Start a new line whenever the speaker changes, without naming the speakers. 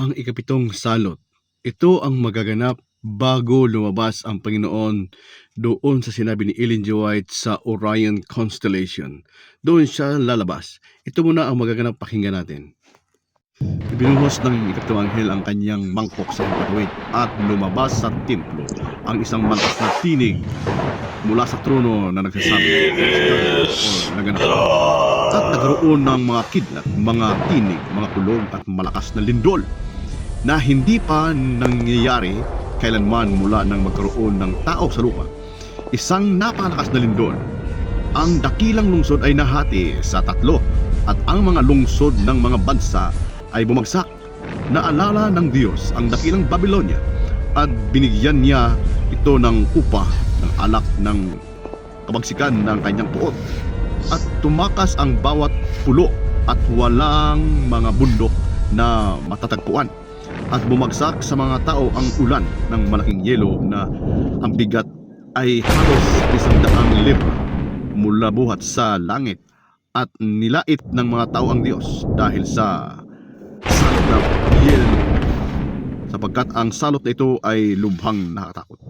ang ikapitong salot. Ito ang magaganap bago lumabas ang Panginoon doon sa sinabi ni Ellen G. White sa Orion Constellation. Doon siya lalabas. Ito muna ang magaganap pakinggan natin. Binuhos ng ikapitong anghel ang kanyang mangkok sa himpatuwid at lumabas sa templo ang isang malakas na tinig mula sa trono na nagsasabi o naganap at nagkaroon ng mga kidlat, mga tinig, mga kulog at malakas na lindol na hindi pa nangyayari kailanman mula nang magkaroon ng tao sa lupa. Isang napakalakas na lindol. Ang dakilang lungsod ay nahati sa tatlo at ang mga lungsod ng mga bansa ay bumagsak. Naalala ng Diyos ang dakilang Babylonia at binigyan niya ito ng upa ng alak ng kabagsikan ng kanyang puot at tumakas ang bawat pulo at walang mga bundok na matatagpuan at bumagsak sa mga tao ang ulan ng malaking yelo na ang bigat ay halos isang daang libra mula buhat sa langit at nilait ng mga tao ang Diyos dahil sa salot na yelo sapagkat ang salot na ito ay lubhang nakakatakot.